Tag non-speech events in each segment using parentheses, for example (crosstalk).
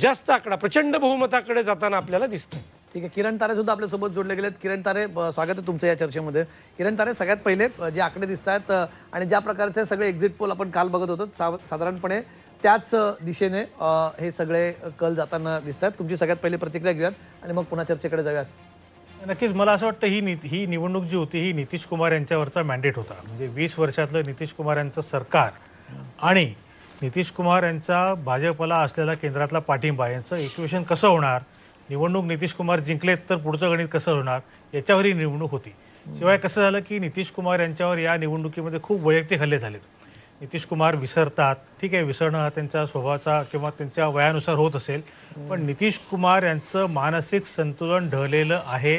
जास्त आकडा प्रचंड बहुमताकडे जाताना आपल्याला दिसतं ठीक आहे किरण तारे सुद्धा आपल्यासोबत जोडले गेलेत. किरण तारे स्वागत आहे तुमचं या चर्चेमध्ये. किरण तारे सगळ्यात पहिले जे आकडे दिसत आहेत आणि ज्या प्रकारचे सगळे एक्झिट पोल आपण काल बघत होतो सा- साधारणपणे त्याच दिशेने हे सगळे कल जाताना दिसत आहेत तुमची सगळ्यात पहिली प्रतिक्रिया घेऊयात आणि मग पुन्हा चर्चेकडे जाऊयात. नक्कीच मला असं वाटतं ही नि- ही निवडणूक जी होती ही नितीश कुमार यांच्यावरचा मॅन्डेट होता. म्हणजे वीस वर्षातलं नितीश कुमार यांचं सरकार आणि नितीश कुमार यांचा भाजपला असलेला केंद्रातला पाठिंबा यांचं इक्वेशन कसं होणार? निवडणूक नितीश कुमार जिंकलेत तर पुढचं गणित कसं होणार? याच्यावर ही निवडणूक होती. शिवाय कसं झालं की नितीश कुमार यांच्यावर या निवडणुकीमध्ये खूप वैयक्तिक हल्ले झालेत. नितीश कुमार विसरतात ठीक आहे विसरणं हा त्यांच्या स्वभावाचा किंवा त्यांच्या वयानुसार होत असेल पण नितीश कुमार यांचं मानसिक संतुलन ढळलेलं आहे.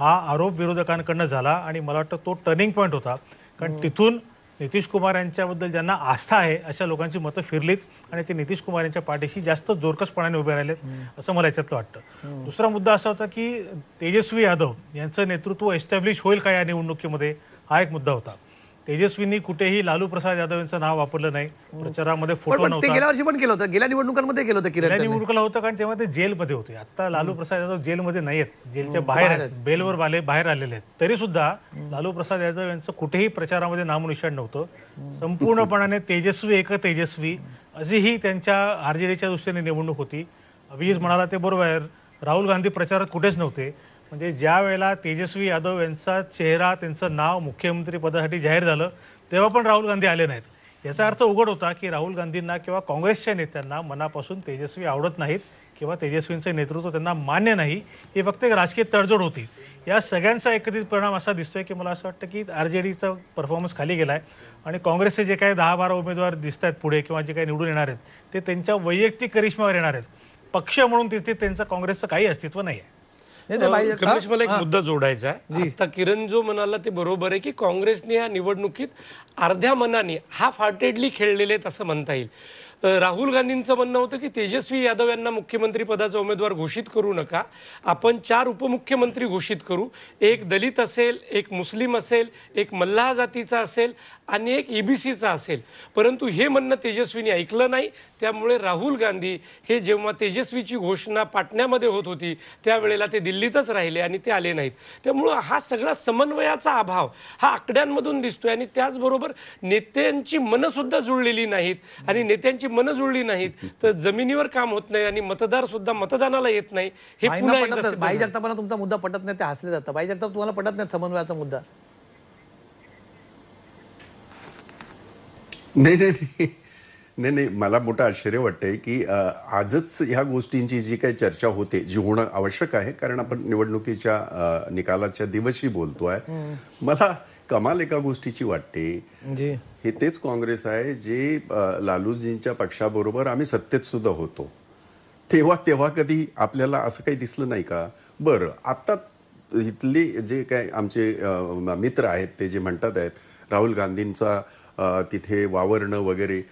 हा आरोप विरोधकांकडनं झाला आणि मला वाटतं तो टर्निंग पॉईंट होता. कारण तिथून नितीश कुमार यांच्याबद्दल ज्यांना आस्था आहे अशा लोकांची मतं फिरलीत आणि ते नितीश कुमार यांच्या पाठीशी जास्त जोरकसपणाने उभे राहिलेत असं मला याच्यातलं वाटतं. दुसरा मुद्दा असा होता की तेजस्वी यादव यांचं नेतृत्व एस्टॅब्लिश होईल का या निवडणुकीमध्ये? हा एक मुद्दा होता. तेजस्वींनी कुठेही लालू प्रसाद यादव यांचं नाव वापरलं नाही. प्रचारामध्ये पण फोटो पण ते गेल्या वर्षी पण केलं होतं. गेल्या निवडणुकांमध्ये केलं होतं किरण गेल्या. निवडणुकीला होतं कारण तेव्हा ते जेलमध्ये होते. आता लालू प्रसाद यादव जेलमध्ये नाही आहेत जेलच्या बाहेर बाहेर आहेत. बेलवर आले बाहेर आलेले आहेत. तरी सुद्धा लालू प्रसाद यादव यांचं कुठेही प्रचारामध्ये नामनिशाण नव्हतं. संपूर्णपणाने तेजस्वी एक तेजस्वी अशी ही त्यांच्या आरजेडीच्या दृष्टीने निवडणूक होती. अभिजित म्हणाला ते बरोबर आहे. राहुल गांधी प्रचारात कुठेच नव्हते. म्हणजे ज्या वेळेला तेजस्वी यादव यांचा चेहरा त्यांचं नाव मुख्यमंत्री पदासाठी जाहीर झालं तेव्हा पण राहुल गांधी आले नाहीत. याचा अर्थ उघड होता की राहुल गांधींना किंवा काँग्रेसच्या नेत्यांना मनापासून तेजस्वी आवडत नाहीत किंवा तेजस्वींचं नेतृत्व त्यांना मान्य नाही ही फक्त एक राजकीय तडजोड होती. या सगळ्यांचा एकत्रित परिणाम असा दिसतोय की मला असं वाटतं की आर जे डीचा परफॉर्मन्स खाली गेलाय आणि काँग्रेसचे जे काही दहा बारा उमेदवार दिसत आहेत पुढे किंवा जे काही निवडून येणार आहेत ते त्यांच्या वैयक्तिक करिश्मावर येणार आहेत. पक्ष म्हणून तिथे त्यांचं काँग्रेसचं काही अस्तित्व नाही आहे कमलेश मला एक मुद्दा जोडायचा आहे. आता किरण जो म्हणाला ते बरोबर आहे की काँग्रेसने या निवडणुकीत अर्ध्या मनाने हाफ हार्टेडली खेळलेले आहेत असं म्हणता येईल. राहुल गांधींचं म्हणणं होतं की तेजस्वी यादव यांना मुख्यमंत्री पदाचा उमेदवार घोषित करू नका. आपण चार उपमुख्यमंत्री घोषित करू. एक दलित असेल एक मुस्लिम असेल एक मल्लाह जातीचा असेल आणि एक ईबीसीचा असेल. परंतु हे म्हणणं तेजस्वीनी ऐकलं नाही. त्यामुळे राहुल गांधी हे जेव्हा तेजस्वीची घोषणा पाटण्यामध्ये होत होती त्यावेळेला ते दिल्लीतच राहिले आणि ते आले नाहीत. त्यामुळं हा सगळा समन्वयाचा अभाव हा आकड्यांमधून दिसतोय आणि त्याचबरोबर नेत्यांची मनसुद्धा जुळलेली नाहीत आणि नेत्यांची मनं जुळली नाहीत तर जमिनीवर काम होत नाही आणि मतदार सुद्धा मतदानाला येत नाही हे पुन्हा बाई. जगतापांना तुमचा मुद्दा पटत नाही ते हसले जातं बाई जगताप तुम्हाला पटत नाही समन्वयाचा मुद्दा. नाही नाही. नाही नाही मला मोठं आश्चर्य वाटतंय की आजच ह्या गोष्टींची जी काही चर्चा होते जी होणं आवश्यक आहे कारण आपण निवडणुकीच्या निकालाच्या दिवशी बोलतोय. मला कमाल एका गोष्टीची वाटते. हे तेच काँग्रेस आहे जे लालूजींच्या पक्षाबरोबर आम्ही सत्तेत सुद्धा होतो. तेव्हा तेव्हा कधी आपल्याला असं काही दिसलं नाही का? बरं आता इथले जे काय आमचे मित्र आहेत ते जे म्हणतात आहेत राहुल गांधींचा तिथे वावरणं वगैरे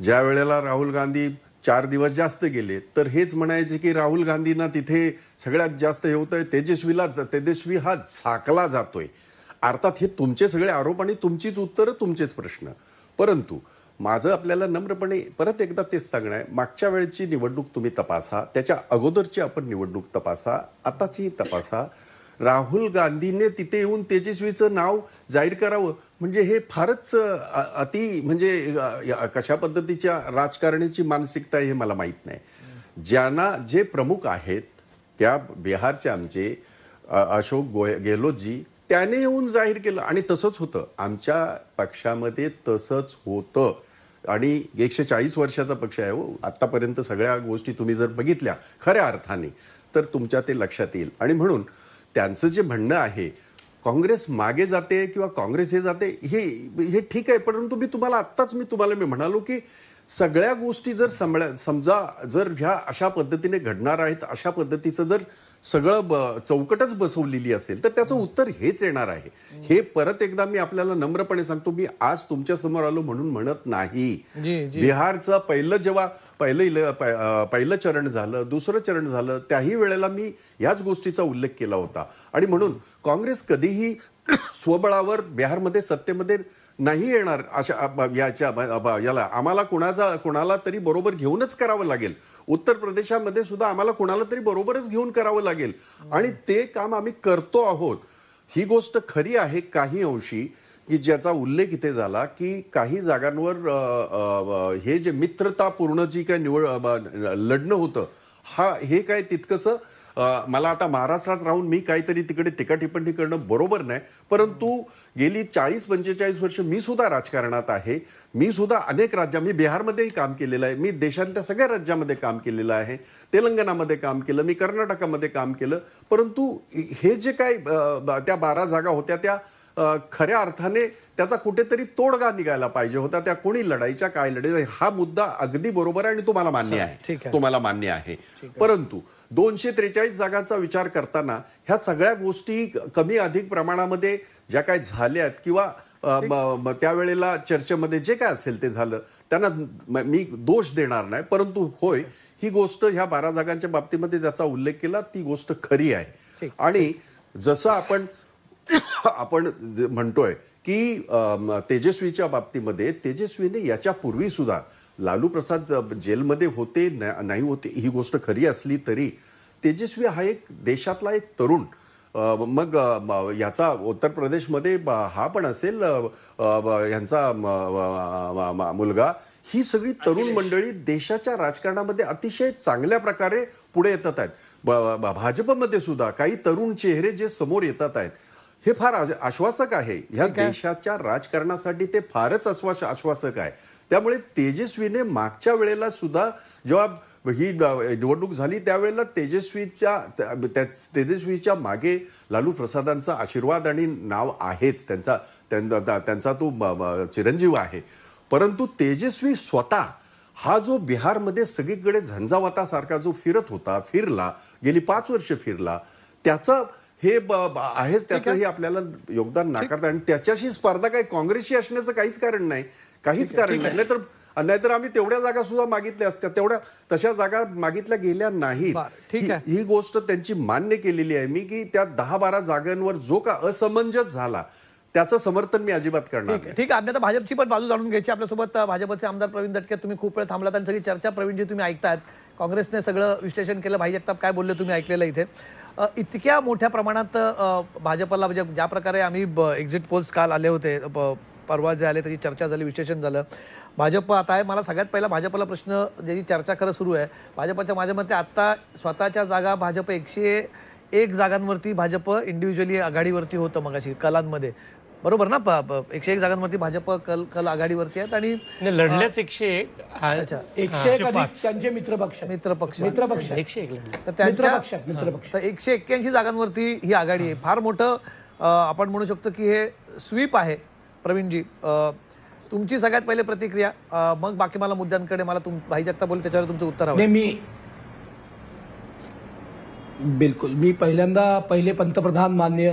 ज्या वेळेला राहुल गांधी चार दिवस जास्त गेले तर हेच म्हणायचे की राहुल गांधींना तिथे सगळ्यात जास्त हे होतंय तेजस्वीला तेजस्वी हा झाकला जातोय. अर्थात हे तुमचे सगळे आरोप आणि तुमचीच उत्तरं तुमचेच प्रश्न. परंतु माझं आपल्याला नम्रपणे परत एकदा तेच सांगणं आहे मागच्या वेळची निवडणूक तुम्ही तपासा त्याच्या अगोदरची आपण निवडणूक तपासा आताची तपासा. राहुल गांधीने तिथे येऊन तेजस्वीचं नाव जाहीर करावं. म्हणजे हे फारच अति म्हणजे कशा पद्धतीच्या राजकारणीची मानसिकता आहे हे मला माहीत नाही. ज्यांना जे प्रमुख आहेत त्या बिहारचे आमचे अशोक गोय गेहलोतजी त्याने येऊन जाहीर केलं. आणि तसंच होतं. आमच्या पक्षामध्ये तसंच होतं. आणि एकशे चाळीस वर्षाचा पक्ष आहे हो. आतापर्यंत सगळ्या गोष्टी तुम्ही जर बघितल्या खऱ्या अर्थाने तर तुमच्या ते लक्षात येईल. आणि म्हणून त्यांचं जे म्हणणं आहे काँग्रेस मागे जाते किंवा काँग्रेस हे जाते हे हे ठीक आहे परंतु मी तुम्हाला आत्ताच मी तुम्हाला मी म्हणालो की सगळ्या गोष्टी जर समळ्या समजा जर ह्या अशा पद्धतीने घडणार आहेत अशा पद्धतीचं जर सगळं चौकटच बसवलेली असेल तर त्याचं उत्तर हेच येणार आहे. हे परत एकदा मी आपल्याला नम्रपणे सांगतो मी आज तुमच्यासमोर आलो म्हणून म्हणत नाही. बिहारचं पहिलं जेव्हा पहिलं पहिलं चरण झालं दुसरं चरण झालं त्याही वेळेला मी याच गोष्टीचा उल्लेख केला होता. आणि म्हणून काँग्रेस कधीही स्वबळावर बिहारमध्ये सत्तेमध्ये नाही येणार अशा याच्या याला. आम्हाला कुणाचा कुणाला तरी बरोबर घेऊनच करावं लागेल. उत्तर प्रदेशामध्ये सुद्धा आम्हाला कुणाला तरी बरोबरच घेऊन करावं लागेल. आणि ते काम आम्ही करतो आहोत. ही गोष्ट खरी आहे काही अंशी की ज्याचा उल्लेख इथे झाला की काही जागांवर हे जे मित्रतापूर्ण जी काय निवड लढणं होतं हा हे काय तितकंसं मला आता महाराष्ट्रात राहून मी काहीतरी तिकडे टीका टिप्पणी करणं बरोबर नाही परंतु गेली चाळीस पंचेचाळीस वर्ष मी सुद्धा राजकारणात आहे. मी सुद्धा अनेक राज्या मी बिहारमध्येही काम केलेलं आहे मी देशातल्या सगळ्या राज्यामध्ये काम केलेलं आहे तेलंगणामध्ये काम केलं मी कर्नाटकामध्ये काम केलं परंतु हे जे काय ब- त्या बारा जागा होत्या त्या खऱ्या अर्थाने त्याचा कुठेतरी तोडगा निघायला पाहिजे होता. त्या कोणी लढाईच्या काय लढाई हा मुद्दा अगदी बरोबर आहे आणि तुम्हाला मान्य आहे. तुम्हाला मान्य आहे. परंतु दोनशे त्रेचाळीस जागांचा विचार करताना ह्या सगळ्या गोष्टी कमी अधिक प्रमाणामध्ये ज्या काय झाल्यात किंवा त्यावेळेला चर्चेमध्ये जे काय असेल ते झालं त्यांना म- दोष देणार नाही. परंतु होय ही गोष्ट ह्या बारा जागांच्या बाबतीमध्ये ज्याचा उल्लेख केला ती गोष्ट खरी आहे. आणि जसं आपण (coughs) आपण म्हणतोय की तेजस्वीच्या बाबतीमध्ये तेजस्वीने याच्या पूर्वी सुद्धा लालू प्रसाद जेलमध्ये होते नाही होते ही गोष्ट खरी असली तरी तेजस्वी हा एक देशातला एक तरुण. मग याचा उत्तर प्रदेशमध्ये हा पण असेल यांचा मुलगा. ही सगळी तरुण मंडळी देशाच्या राजकारणामध्ये अतिशय चांगल्या प्रकारे पुढे येतात आहेत. भाजपमध्ये सुद्धा काही तरुण चेहरे जे समोर येतात आहेत हे फार आश- आश्वासक आहे. ह्या. देशाच्या राजकारणासाठी ते फारच आश्वास आश्वासक आहे. त्यामुळे तेजस्वीने मागच्या वेळेला सुद्धा जेव्हा ही निवडणूक झाली त्यावेळेला तेजस्वीच्या तेजस्वीच्या मागे लालू प्रसादांचा आशीर्वाद आणि नाव आहेच. त्यांचा त्यांचा तो चिरंजीव आहे. परंतु तेजस्वी स्वतः हा जो बिहारमध्ये सगळीकडे झंझावातासारखा जो फिरत होता फिरला गेली पाच वर्ष फिरला त्याचं हे आहेच त्याचंही आपल्याला योगदान नाकारता आणि त्याच्याशी स्पर्धा काही काँग्रेसशी असण्याचं काहीच कारण नाही. काहीच कारण नाही. नाहीतर नाहीतर आम्ही तेवढ्या जागा सुद्धा मागितल्या असत्या. तेवढ्या तशा जागा मागितल्या गेल्या नाहीत. बरं, ठीक ही- आहे. ही गोष्ट त्यांची मान्य केलेली आहे मी की त्या दहा बारा जागांवर जो का असमंजस झाला त्याचं समर्थन मी अजिबात करणार ठीक आहे नाही. आहे. आपल्याला भाजपची पण बाजू जाणून घ्यायची. आपल्यासोबत भाजपचे आमदार प्रवीण दटके तुम्ही खूप वेळ थांबलात आणि सगळी चर्चा प्रवीणजी तुम्ही ऐकतायत. काँग्रेसने सगळं विश्लेषण केलं. भाई जगताप काय बोलले तुम्ही? ऐकलेलं इथे. इतक्या मोठ्या प्रमाणात भाजपला म्हणजे ज्या प्रकारे आम्ही एक्झिट पोल्स काल आले होते परवा जे आले त्याची चर्चा झाली विश्लेषण झालं. भाजप आता आहे मला सगळ्यात पहिला भाजपला प्रश्न ज्याची चर्चा खरं सुरू आहे भाजपच्या माझ्या मते आत्ता स्वतःच्या जागा भाजप एकशे एक जागांवरती भाजप इंडिव्हिज्युअली आघाडीवरती होतं मगाशी कलांमध्ये. बरोबर ना एकशे एक जागांवरती भाजप कल कल आघाडीवरती आहेत आणि लढल्याच एकशे एक अच्छा. एकशे एक. अधिक त्यांचे मित्रपक्ष आहेत. मित्र पक्ष मित्रपक्ष आहेत. एकशे एक लढले तर त्यांच्या मित्रपक्ष मित्रपक्ष तर एकशे एक्क्याऐंशी जागांवरती ही आघाडी आहे फार मोठं आपण म्हणू शकतो की हे स्वीप आहे प्रवीणजी अ, तुमची सगळ्यात पहिले प्रतिक्रिया मग बाकी मला मुद्द्यांकडे मला तुम भाई जगताप बोलले त्याच्यावर तुमचं उत्तर हवं मी बिलकुल मी पहिल्यांदा पहिले पंतप्रधान माननीय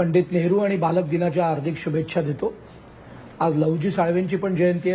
पंडित नेहरू आणि बालक दिनाच्या हार्दिक शुभेच्छा देतो. आज लवजी साळवेंची पण जयंती आहे.